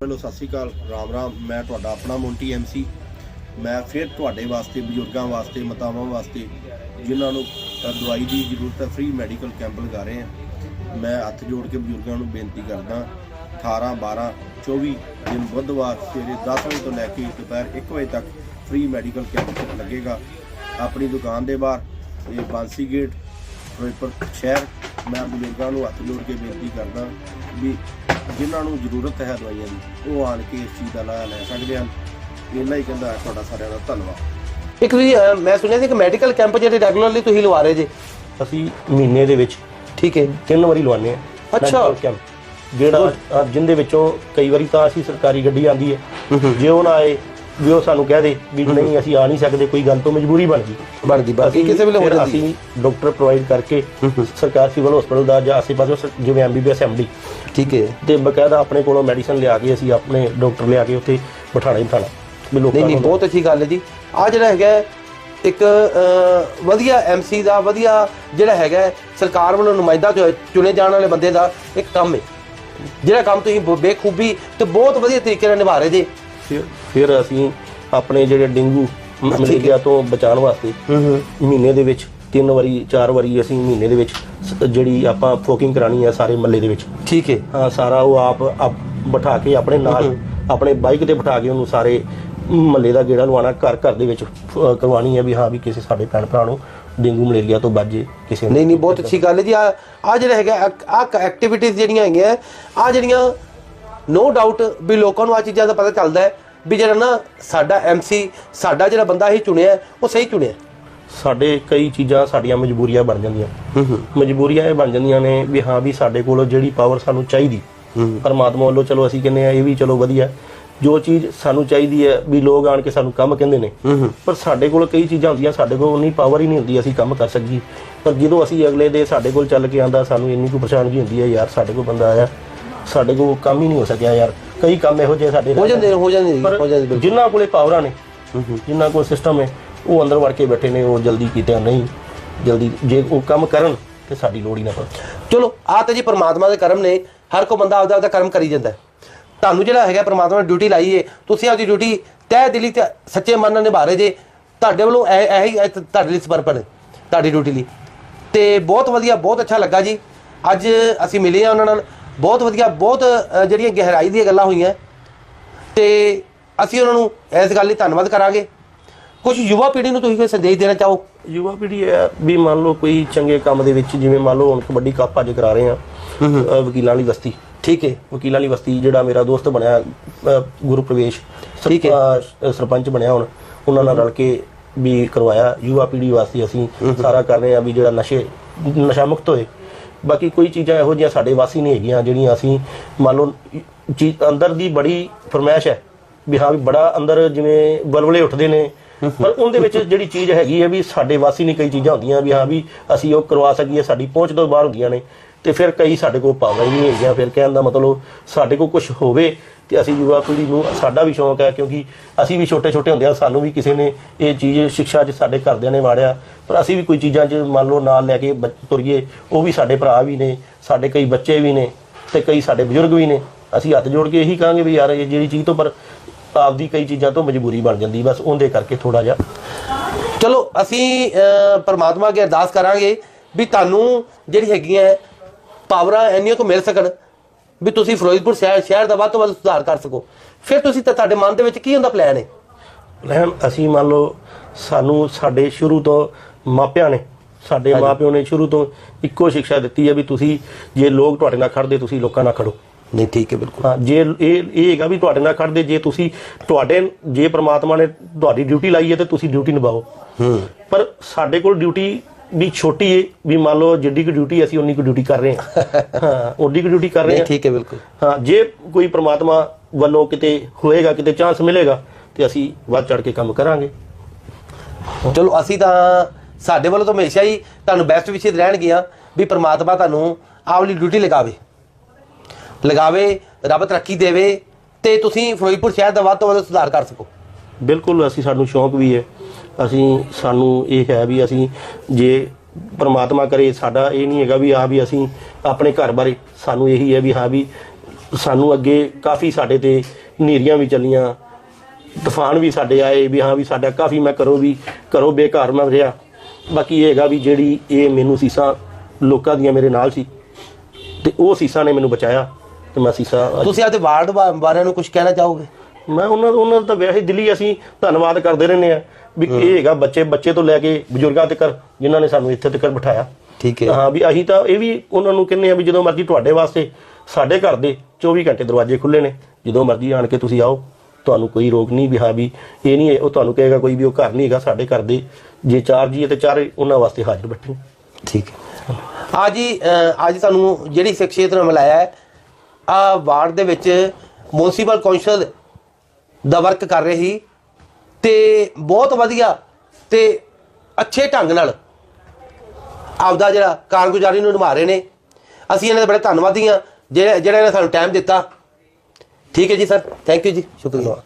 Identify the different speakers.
Speaker 1: Hello ਸਤਿ ਸ਼੍ਰੀ ਅਕਾਲ, ਰਾਮ ਰਾਮ, ਮੈਂ ਤੁਹਾਡਾ ਆਪਣਾ ਮੋਂਟੀ ਐਮਸੀ ਮੈਂ ਫਿਰ ਤੁਹਾਡੇ ਵਾਸਤੇ, ਬਜ਼ੁਰਗਾਂ ਵਾਸਤੇ, ਮਾਤਾਵਾਂ ਵਾਸਤੇ, ਜਿਨ੍ਹਾਂ ਨੂੰ ਦਵਾਈ ਦੀ ਜ਼ਰੂਰਤ ਹੈ ਫ੍ਰੀ ਮੈਡੀਕਲ ਕੈਂਪ ਲਗਾ ਰਹੇ ਹਾਂ। ਮੈਂ ਹੱਥ ਜੋੜ ਕੇ ਬਜ਼ੁਰਗਾਂ ਨੂੰ ਬੇਨਤੀ ਕਰਦਾ 18 12 24 ਦਿਨ ਬੁੱਧਵਾਰ ਸਵੇਰੇ 10 ਵਜੇ ਤੋਂ ਲੈ ਕੇ ਦੁਪਹਿਰ 1 ਵਜੇ ਤੱਕ ਫ੍ਰੀ ਮੈਡੀਕਲ ਕੈਂਪ ਲੱਗੇਗਾ। ਆਪਣੀ ਦੁਕਾਨ ਦੇ ਬਾਹਰ, ਇਹ ਬਾਂਸੀ ਗੇਟ, ਫਿਰੋਜ਼ਪੁਰ ਸ਼ਹਿਰ, ਮੈਂ ਬਜ਼ੁਰਗਾਂ ਨੂੰ ਹੱਥ ਜੋੜ ਕੇ ਬੇਨਤੀ ਕਰਦਾ ਵੀ ਜਿਨ੍ਹਾਂ ਨੂੰ ਜ਼ਰੂਰਤ ਹੈ ਦਵਾਈਆਂ ਦੀ ਉਹ ਆਣ ਕੇ ਇਸ ਚੀਜ਼ ਦਾ ਲਾਹਾ ਲੈ ਸਕਦੇ ਹਨ। ਇੰਨਾ ਹੀ ਕਹਿੰਦਾ ਤੁਹਾਡਾ ਸਾਰਿਆਂ ਦਾ ਧੰਨਵਾਦ।
Speaker 2: ਇੱਕ ਅਹ, ਮੈਂ ਸੁਣਿਆ ਸੀ ਕਿ ਮੈਡੀਕਲ ਕੈਂਪ ਜਿਹੜੇ ਰੈਗੂਲਰਲੀ ਤੁਸੀਂ ਲਵਾ ਰਹੇ ਜੇ।
Speaker 3: ਅਸੀਂ ਮਹੀਨੇ ਦੇ ਵਿੱਚ
Speaker 2: ਠੀਕ ਹੈ।
Speaker 3: ਤਿੰਨ ਵਾਰੀ ਲਵਾਉਂਦੇ ਆ
Speaker 2: ਅੱਛਾ।
Speaker 3: ਜਿਹੜਾ ਜਿੰਦੇ ਵਿੱਚੋਂ ਕਈ ਵਾਰੀ ਤਾਂ ਅਸੀਂ ਸਰਕਾਰੀ ਗੱਡੀ ਆਂਦੀ ਹੈ। ਜੇ ਉਹ ਨਾ ਆਏ ਵੀ ਉਹ ਸਾਨੂੰ ਕਹਿ ਦੇ ਵੀ ਨਹੀਂ ਅਸੀਂ ਆ ਨਹੀਂ ਸਕਦੇ ਕੋਈ ਗੱਲ ਤੋਂ ਮਜਬੂਰੀ ਬਣ ਗਈ।
Speaker 2: ਬਣਦੀ ਬਾਕੀ
Speaker 3: ਅਸੀਂ
Speaker 2: ਕਿਸੇ ਵੇਲੇ ਹੋ
Speaker 3: ਫਿਰ
Speaker 2: ਜਾਂਦੀ।
Speaker 3: ਅਸੀਂ ਡਾਕਟਰ ਪ੍ਰੋਵਾਈਡ ਕਰਕੇ ਸਰਕਾਰ ਸਿਵਲ ਹਸਪੀਟਲ ਦਾ ਜਾਂ ਆਸੇ ਪਾਸੇ ਜਿਵੇਂ ਐਮਬੀਬੀਐਸ ਐਮਡੀ
Speaker 2: ਠੀਕ ਹੈ।
Speaker 3: ਤੇ ਬਕਾਇਦਾ ਆਪਣੇ ਕੋਲੋਂ ਮੈਡੀਸਨ ਲਿਆ ਕੇ ਅਸੀਂ ਆਪਣੇ ਡਾਕਟਰ ਲਿਆ ਕੇ ਉੱਥੇ ਬਿਠਾਣਾ ਹੀ ਬਿਠਾਣਾ। ਵੀ ਲੋਕਾਂ
Speaker 2: ਨਹੀਂ ਬਹੁਤ ਅੱਛੀ ਗੱਲ ਹੈ ਜੀ। ਆ ਜਿਹੜਾ ਹੈਗਾ ਇੱਕ ਵਧੀਆ ਐਮਸੀ ਦਾ ਵਧੀਆ ਜਿਹੜਾ ਹੈਗਾ ਸਰਕਾਰ ਵੱਲੋਂ ਨੁਮਾਇੰਦਾ ਚੁਣੇ ਜਾਣ ਵਾਲੇ ਬੰਦੇ ਦਾ ਇੱਕ ਕੰਮ ਹੈ। ਜਿਹੜਾ ਕੰਮ ਤੁਸੀਂ ਬੇਖੂਬੀ ਤੇ ਬਹੁਤ ਵਧੀਆ ਤਰੀਕੇ ਨਾਲ ਨਿਭਾ ਰਹੇ ਜੇ।
Speaker 3: ਫਿਰ ਫਿਰ ਅਸੀਂ ਆਪਣੇ ਜਿਹੜੇ ਡੇਂਗੂ ਮਲੇਰੀਆ ਤੋਂ ਬਚਾਉਣ ਵਾਸਤੇ ਮਹੀਨੇ ਦੇ ਵਿੱਚ ਤਿੰਨ ਵਾਰੀ ਚਾਰ ਵਾਰੀ ਅਸੀਂ ਮਹੀਨੇ ਦੇ ਵਿੱਚ ਸ- ਜਿਹੜੀ ਆਪਾਂ ਫੋਕਿੰਗ ਕਰਾਣੀ ਹੈ ਸਾਰੇ ਮੱਲੇ ਦੇ ਵਿੱਚ।
Speaker 2: ਠੀਕ ਹੈ।
Speaker 3: ਹਾਂ ਸਾਰਾ ਉਹ ਆਪ ਆਪ ਬਿਠਾ ਕੇ ਆਪਣੇ ਨਾਲ ਆਪਣੇ ਬਾਈਕ ਤੇ ਬਿਠਾ ਕੇ ਉਹਨੂੰ ਸਾਰੇ ਮੱਲੇ ਦਾ ਗੇੜਾ ਲਵਾਉਣਾ ਘਰ ਘਰ ਦੇ ਵਿੱਚ ਅ, ਕਰਵਾਉਣੀ ਹੈ ਵੀ ਹਾਂ ਵੀ ਕਿਸੇ ਸਾਡੇ ਭੈਣ ਭਰਾ ਨੂੰ ਡੇਂਗੂ ਮਲੇਰੀਆ ਤੋਂ ਬਚੇ ਕਿਸੇ ਨੂੰ
Speaker 2: ਨਹੀਂ ਨਹੀਂ ਬਹੁਤ ਅੱਛੀ ਗੱਲ ਹੈ ਜੀ। ਆ ਆ ਜਿਹੜਾ ਹੈਗਾ ਆ ਐਕਟੀਵਿਟੀਜ਼ ਜਿਹੜੀਆਂ ਹੈਗੀਆਂ ਆ ਜਿਹੜੀਆਂ ਨੋ ਡਾਊਟ ਵੀ ਲੋਕਾਂ ਨੂੰ ਆ ਚੀਜ਼ਾਂ ਦਾ ਪਤਾ ਚੱਲਦਾ ਹੈ ਵੀ ਜਿਹੜਾ ਨਾ ਸਾਡਾ ਐਮਸੀ ਸਾਡਾ ਜਿਹੜਾ ਬੰਦਾ ਹੀ ਚੁਣਿਆ ਉਹ ਸਹੀ ਚੁਣਿਆ।
Speaker 3: ਸਾਡੇ ਕਈ ਚੀਜ਼ਾਂ ਸਾਡੀਆਂ ਮਜਬੂਰੀਆਂ ਬਣ ਜਾਂਦੀਆਂ। ਮਜਬੂਰੀਆਂ ਇਹ ਬਣ ਜਾਂਦੀਆਂ ਨੇ ਵੀ ਹਾਂ ਵੀ ਸਾਡੇ ਕੋਲ ਜਿਹੜੀ ਪਾਵਰ ਸਾਨੂੰ ਚਾਹੀਦੀ। ਪਰਮਾਤਮਾ ਵੱਲੋਂ ਚਲੋ ਅਸੀਂ ਕਹਿੰਦੇ ਆ ਇਹ ਵੀ ਚਲੋ ਵਧੀਆ। ਜੋ ਚੀਜ਼ ਸਾਨੂੰ ਚਾਹੀਦੀ ਹੈ ਵੀ ਲੋਕ ਆਣ ਕੇ ਸਾਨੂੰ ਕੰਮ ਕਹਿੰਦੇ ਨੇ। ਪਰ ਸਾਡੇ ਕੋਲ ਕਈ ਚੀਜ਼ਾਂ ਹੁੰਦੀਆਂ ਸਾਡੇ ਕੋਲ ਉਨੀ ਪਾਵਰ ਹੀ ਨਹੀਂ ਹੁੰਦੀ ਅਸੀਂ ਕੰਮ ਕਰ ਸਕੀਏ। ਪਰ ਜਦੋਂ ਅਸੀਂ ਅਗਲੇ ਦੇ ਸਾਡੇ ਕੋਲ ਚੱਲ ਕੇ ਆਂਦਾ ਸਾਨੂੰ ਇੰਨੀ ਕੁ ਪਰੇਸ਼ਾਨੀ ਹੁੰਦੀ ਹੈ ਯਾਰ ਸਾਡੇ ਕੋਲ ਬੰਦਾ ਆਇਆ। ਸਾਡੇ ਕੋਲ ਕੰਮ ਹੀ ਨਹੀਂ ਹੋ ਸਕਿਆ ਯਾਰ। ਕਈ ਕੰਮ ਇਹੋ ਜਿਹੇ ਸਾਡੇ
Speaker 2: ਹੋ ਜਾਂਦੇ ਨੇ, ਹੋ ਜਾਂਦੇ ਨੇ,
Speaker 3: ਪਰ
Speaker 2: ਹੋ ਜਾਂਦੇ ਬਿਲਕੁਲ।
Speaker 3: ਜਿਨ੍ਹਾਂ ਕੋਲੇ ਪਾਵਰਾਂ ਨੇ ਜਿਨ੍ਹਾਂ ਕੋਲ ਸਿਸਟਮ ਹੈ ਉਹ ਅੰਦਰ ਵੜ ਕੇ ਬੈਠੇ ਨੇ ਉਹ ਜਲਦੀ ਕੀਤੇ ਨਹੀਂ ਜਲਦੀ ਜੇ ਉਹ ਕੰਮ ਕਰਨ ਤੇ ਸਾਡੀ ਲੋੜ ਹੀ ਨਾ ਪਵੇ।
Speaker 2: ਚਲੋ ਆ ਤਾਂ ਜੀ ਪ੍ਰਮਾਤਮਾ ਦੇ ਕਰਮ ਨੇ ਹਰ ਕੋ ਬੰਦਾ ਆਪਦਾ ਆਪਦਾ ਕਰਮ ਕਰੀ ਜਾਂਦਾ ਹੈ। ਤੁਹਾਨੂੰ ਜਿਹੜਾ ਹੈਗਾ ਪ੍ਰਮਾਤਮਾ ਨੇ ਡਿਊਟੀ ਲਾਈ ਏ ਤੁਸੀਂ ਆਪਦੀ ਡਿਊਟੀ ਤਹਿ ਦਿਲੀ ਤੇ ਸੱਚੇ ਮਨ ਨਾਲ ਨਿਭਾ ਰਹੇ ਜੇ ਤੁਹਾਡੇ ਵੱਲੋਂ ਇਹ ਇਹ ਹੀ ਇਹ ਤੁਹਾਡੇ ਲਈ ਸਮਰਪਣ ਹੈ ਤੁਹਾਡੀ ਡਿਊਟੀ ਲਈ। ਤੇ ਬਹੁਤ ਵਧੀਆ ਬਹੁਤ ਅੱਛਾ ਲੱਗਾ ਜੀ। ਅੱਜ ਅਸੀਂ ਮਿਲੇ ਆ ਉਹਨਾਂ ਨਾਲ। ਬਹੁਤ ਵਧੀਆ ਬਹੁਤ ਜਿਹੜੀਆਂ ਗਹਿਰਾਈ ਦੀਆਂ ਗੱਲਾਂ ਹੋਈਆਂ। ਤੇ ਅਸੀਂ ਉਹਨਾਂ ਨੂੰ ਇਸ ਗੱਲ ਲਈ ਧੰਨਵਾਦ ਕਰਾਂਗੇ। ਕੁਝ ਯੁਵਾ ਪੀੜ੍ਹੀ ਨੂੰ ਤੁਸੀਂ ਕੋਈ ਸੰਦੇਸ਼ ਦੇਣਾ ਚਾਹੋ?
Speaker 3: ਯੁਵਾ ਪੀੜ੍ਹੀ ਹੈ ਵੀ ਮੰਨ ਲਓ ਕੋਈ ਚੰਗੇ ਕੰਮ ਦੇ ਵਿੱਚ ਜਿਵੇਂ ਮੰਨ ਲਓ ਹੁਣ ਕਬੱਡੀ ਕੱਪ ਅੱਜ ਕਰਾ ਰਹੇ ਆ ਵਕੀਲਾਂ ਵਾਲੀ ਬਸਤੀ।
Speaker 2: ਠੀਕ ਹੈ।
Speaker 3: ਵਕੀਲਾਂ ਵਾਲੀ ਬਸਤੀ ਜਿਹੜਾ ਮੇਰਾ ਦੋਸਤ ਬਣਿਆ ਗੁਰੂ ਪ੍ਰਵੇਸ਼।
Speaker 2: ਠੀਕ ਹੈ।
Speaker 3: ਸਰਪੰਚ ਬਣਿਆ ਹੁਣ। ਉਹਨਾਂ ਨਾਲ ਰਲ ਕੇ ਵੀ ਕਰਵਾਇਆ। ਯੁਵਾ ਪੀੜ੍ਹੀ ਵਾਸਤੇ ਅਸੀਂ ਸਾਰਾ ਕਰ ਰਹੇ ਆ ਵੀ ਜਿਹੜਾ ਨਸ਼ੇ ਨਸ਼ਾ ਮੁਕਤ ਹੋਏ। ਬਾਕੀ ਕੋਈ ਚੀਜ਼ਾਂ ਇਹੋ ਜਿਹੀਆਂ ਸਾਡੇ ਵਾਸੀ ਨਹੀਂ ਹੈਗੀਆਂ, ਜਿਹੜੀਆਂ ਅਸੀਂ ਮੰਨ ਲਓ ਚੀਜ਼ ਅੰਦਰ ਦੀ ਬੜੀ ਫਰਮਾਇਸ਼ ਹੈ ਵੀ ਹਾਂ ਵੀ ਬੜਾ ਅੰਦਰ ਜਿਵੇਂ ਬਲਬਲੇ ਉੱਠਦੇ ਨੇ ਪਰ ਉਹਦੇ ਵਿੱਚ ਜਿਹੜੀ ਚੀਜ਼ ਹੈਗੀ ਹੈ ਵੀ ਸਾਡੇ ਵਾਸੀ ਨਹੀਂ ਕਈ ਚੀਜ਼ਾਂ ਹੁੰਦੀਆਂ ਵੀ ਹਾਂ ਵੀ ਅਸੀਂ ਉਹ ਕਰਵਾ ਸਕੀਏ, ਸਾਡੀ ਪਹੁੰਚ ਤੋਂ ਬਾਹਰ ਹੁੰਦੀਆਂ ਨੇ ਤੇ ਫਿਰ ਕਈ ਸਾਡੇ ਕੋਲ ਪਾਵਰ ਹੀ ਨਹੀਂ ਹੈਗੀਆਂ, ਫਿਰ ਕਹਿਣ ਦਾ ਮਤਲਬ ਸਾਡੇ ਕੋਲ ਕੁਝ ਹੋਵੇ ਤੇ ਅਸੀਂ ਯੁਵਾ ਪੀੜ੍ਹੀ ਨੂੰ ਸਾਡਾ ਵੀ ਸ਼ੌਂਕ ਹੈ ਕਿਉਂਕਿ ਅਸੀਂ ਵੀ ਛੋਟੇ ਛੋਟੇ ਹੁੰਦੇ ਹੁੰਦਿਆਂ ਸਾਨੂੰ ਵੀ ਕਿਸੇ ਨੇ ਇਹ ਚੀਜ਼ ਸਿੱਖਿਆ 'ਚ ਸਾਡੇ ਘਰਦਿਆਂ ਨੇ ਮਾੜਿਆ ਪਰ ਅਸੀਂ ਵੀ ਕੋਈ ਚੀਜ਼ਾਂ 'ਚ ਮੰਨ ਲਓ ਨਾਲ ਲੈ ਕੇ ਬ- ਤੁਰੀਏ, ਉਹ ਵੀ ਸਾਡੇ ਭਰਾ ਵੀ ਨੇ, ਸਾਡੇ ਕਈ ਬੱਚੇ ਵੀ ਨੇ ਤੇ ਕਈ ਸਾਡੇ ਬਜ਼ੁਰਗ ਵੀ ਨੇ, ਅਸੀਂ ਹੱਥ ਜੋੜ ਕੇ ਇਹੀ ਕਹਾਂਗੇ ਵੀ ਯਾਰ ਇਹ ਜਿਹੜੀ ਚੀਜ਼ ਤੋਂ ਪਰ ਆਪਦੀ ਕਈ ਚੀਜ਼ਾਂ ਤੋਂ ਮਜਬੂਰੀ ਬਣ ਜਾਂਦੀ ਬਸ ਉਹਦੇ ਕਰਕੇ ਥੋੜਾ ਜਿਹਾ।
Speaker 2: ਚਲੋ ਅਸੀਂ ਪਰਮਾਤਮਾ ਅੱਗੇ ਅਰਦਾਸ ਕਰਾਂਗੇ ਵੀ ਤੁਹਾਨੂੰ ਜਿਹੜੀ ਹੈਗੀਆਂ ਪਾਵਰਾਂ ਇੰਨੀਆਂ ਕੋ ਮਿਲ ਸਕਣ ਵੀ ਤੁਸੀਂ ਫਿਰੋਜ਼ਪੁਰ ਸ਼ਹਿਰ ਸ਼ਹਿਰ ਦਾ ਵੱਧ ਤੋਂ ਵੱਧ ਸੁਧਾਰ ਕਰ ਸਕੋ। ਫਿਰ ਤੁਸੀਂ ਤਾਂ ਤੁਹਾਡੇ ਮਨ ਦੇ ਵਿੱਚ ਕੀ ਹੁੰਦਾ ਪਲਾਨ ਹੈ
Speaker 3: ਰਹਿਮ ਅਸੀਂ ਮੰਨ ਲਓ ਸਾਨੂੰ ਸਾਡੇ ਸ਼ੁਰੂ ਤੋਂ ਮਾਪਿਆਂ ਨੇ ਸਾਡੇ ਮਾਪਿਓ ਨੇ ਸ਼ੁਰੂ ਤੋਂ ਇੱਕੋ ਸਿੱਖਿਆ ਦਿੱਤੀ ਹੈ ਵੀ ਤੁਸੀਂ ਜੇ ਲੋਕ ਤੁਹਾਡੇ ਨਾਲ ਖੜਦੇ ਤੁਸੀਂ ਲੋਕਾਂ ਨਾਲ ਖੜੋ
Speaker 2: ਨਹੀਂ ਠੀਕ ਹੈ ਬਿਲਕੁਲ।
Speaker 3: ਹਾਂ ਜੇ ਇਹ ਇਹ ਹੈਗਾ ਵੀ ਤੁਹਾਡੇ ਨਾਲ ਖੜਦੇ ਜੇ ਤੁਸੀਂ ਤੁਹਾਡੇ ਜੇ ਪ੍ਰਮਾਤਮਾ ਨੇ ਤੁਹਾਡੀ ਡਿਊਟੀ ਲਾਈ ਹੈ ਤੇ ਤੁਸੀਂ ਡਿਊਟੀ ਨਿਭਾਓ।
Speaker 2: ਹੂੰ।
Speaker 3: ਪਰ ਸਾਡੇ ਕੋਲ ਡਿਊਟੀ ਵੀ ਛੋਟੀ ਹੈ ਵੀ ਮੰਨ ਲਓ ਜਿੱਡੀ ਕੁ ਡਿਊਟੀ ਅਸੀਂ ਉਨੀ ਕੁ ਡਿਊਟੀ ਕਰ ਰਹੇ ਹਾਂ। ਹਾਂ ਓਡੀ ਕੁ ਡਿਊਟੀ ਕਰ ਰਹੇ ਹਾਂ।
Speaker 2: ਠੀਕ ਹੈ ਬਿਲਕੁਲ।
Speaker 3: ਹਾਂ ਜੇ ਕੋਈ ਪ੍ਰਮਾਤਮਾ ਵੱਲੋਂ ਕਿਤੇ ਹੋਏਗਾ ਕਿਤੇ ਚਾਂਸ ਮਿਲੇਗਾ ਤੇ ਅਸੀਂ ਵੱਧ ਚੜ ਕੇ ਕੰਮ ਕਰਾਂਗੇ।
Speaker 2: ਚਲੋ ਅਸੀਂ ਤਾਂ ਸਾਡੇ ਵੱਲੋਂ ਤਾਂ ਹਮੇਸ਼ਾ ਹੀ ਤੁਹਾਨੂੰ ਬੈਸਟ ਵਿਸ਼ੇ ਰਹਿਣਗੀਆਂ ਵੀ ਪ੍ਰਮਾਤਮਾ ਤੁਹਾਨੂੰ ਆਹ ਵਾਲੀ ਡਿਊਟੀ ਲਗਾਵੇ। ਲਗਾਵੇ, ਰੱਬ ਤਰੱਕੀ ਦੇਵੇ ਤੇ ਤੁਸੀਂ ਫਿਰੋਜ਼ਪੁਰ ਸ਼ਹਿਰ ਦਾ ਵੱਧ ਤੋਂ ਵੱਧ ਸੁਧਾਰ ਕਰ ਸਕੋ।
Speaker 3: ਬਿਲਕੁਲ, ਅਸੀਂ ਸਾਨੂੰ ਸ਼ੌਂਕ ਵੀ ਹੈ। ਅਸੀਂ, ਸਾਨੂੰ ਇਹ ਹੈ ਵੀ ਅਸੀਂ ਜੇ ਪਰਮਾਤਮਾ ਕਰੇ, ਸਾਡਾ ਇਹ ਨਹੀਂ ਹੈਗਾ ਵੀ ਆ ਵੀ ਅਸੀਂ ਆਪਣੇ ਘਰ ਬਾਰੇ ਸਾਨੂੰ ਇਹੀ ਹੈ ਵੀ ਹਾਂ ਵੀ ਸਾਨੂੰ ਅੱਗੇ ਕਾਫੀ ਸਾਡੇ ਤੇ ਹਨੇਰੀਆਂ ਵੀ ਚੱਲੀਆਂ, ਤੂਫਾਨ ਵੀ ਸਾਡੇ ਆਏ ਵੀ ਹਾਂ ਵੀ ਸਾਡਾ ਕਾਫੀ ਮੈਂ ਕਰੋ ਵੀ ਕਰੋ ਬੇਘਰ ਮੈਂ ਰਿਹਾ। ਬਾਕੀ ਇਹ ਹੈਗਾ ਵੀ ਜਿਹੜੀ ਇਹ ਮੈਨੂੰ ਸੀਸਾਂ ਲੋਕਾਂ ਦੀਆਂ ਮੇਰੇ ਨਾਲ ਸੀ ਤੇ ਉਹ ਸੀਸਾਂ ਨੇ ਮੈਨੂੰ ਬਚਾਇਆ। ਤੇ ਮੈਂ ਸੀਸਾਂ
Speaker 2: ਤੁਸੀਂ ਆਪਦੇ ਵਾਰਡ ਵਾ- ਵਾਲਿਆਂ ਨੂੰ ਕੁਝ ਕਹਿਣਾ ਚਾਹੋਗੇ?
Speaker 3: ਮੈਂ ਉਹਨਾਂ ਉਹਨਾਂ ਦਾ ਤਾਂ ਵੈਸੇ ਦਿੱਲੀ ਅਸੀਂ ਧੰਨਵਾਦ ਕਰਦੇ ਰਹਿੰਦੇ ਆ ਵੀ ਇਹ ਹੈਗਾ ਬੱਚੇ ਬੱਚੇ ਤੋਂ ਲੈ ਕੇ ਬਜ਼ੁਰਗਾਂ ਤੱਕ ਜਿਨ੍ਹਾਂ ਨੇ ਸਾਨੂੰ ਇੱਥੇ ਤੱਕ ਬਿਠਾਇਆ।
Speaker 2: ਠੀਕ ਹੈ।
Speaker 3: ਹਾਂ ਵੀ ਅਸੀਂ ਤਾਂ ਇਹ ਵੀ ਉਹਨਾਂ ਨੂੰ ਕਹਿੰਦੇ ਆ ਵੀ ਜਦੋਂ ਮਰਜ਼ੀ ਤੁਹਾਡੇ ਵਾਸਤੇ ਸਾਡੇ ਘਰ ਦੇ 24 ਘੰਟੇ ਦਰਵਾਜ਼ੇ ਖੁੱਲੇ ਨੇ ਜਦੋਂ ਮਰਜ਼ੀ ਆਣ ਕੇ ਤੁਸੀਂ ਆਓ ਤੁਹਾਨੂੰ ਕੋਈ ਰੋਕ ਨਹੀਂ ਵੀ ਹਾਂ ਵੀ ਇਹ ਨਹੀਂ ਹੈ, ਉਹ ਤੁਹਾਨੂੰ ਕਹੇਗਾ ਕੋਈ ਵੀ ਉਹ ਘਰ ਨਹੀਂ ਹੈਗਾ ਸਾਡੇ ਘਰ ਦੇ ਜੇ ਚਾਰ ਜੀ ਤੇ ਚਾਰੇ ਉਹਨਾਂ ਵਾਸਤੇ ਹਾਜ਼ਰ ਬੈਠੇ
Speaker 2: ਠੀਕ ਹੈ। ਅਹ, ਅੱਜ ਤੁਹਾਨੂੰ ਜਿਹੜੀ ਸ਼ਖਸੀਅਤ ਨੂੰ ਮਿਲਾਇਆ ਹੈ ਆ ਵਾਰਡ ਦੇ ਵਿੱਚ ਮਿਊਨਿਸਪਲ ਕੌਂਸਲ ਦਾ ਵਰਕ ਕਰ ਰਹੇ ਸੀ ਤੇ ਬਹੁਤ ਵਧੀਆ ਤੇ ਅੱਛੇ ਢੰਗ ਨਾਲ ਆਪਦਾ ਜਿਹੜਾ ਕਾਰਗੁਜ਼ਾਰੀ ਨੂੰ ਨਿਭਾ ਰਹੇ ਨੇ। ਅਸੀਂ ਇਹਨਾਂ ਦੇ ਬੜੇ ਧੰਨਵਾਦੀ ਹਾਂ। ਜਿਹੜਾ ਜਿਹੜਾ ਇਹਨਾਂ ਨੇ ਸਾਨੂੰ ਟਾਈਮ ਦਿੱਤਾ। ਠੀਕ ਹੈ ਜੀ ਸਰ। ਥੈਂਕ ਯੂ ਜੀ। ਸ਼ੁਕਰੀਆ।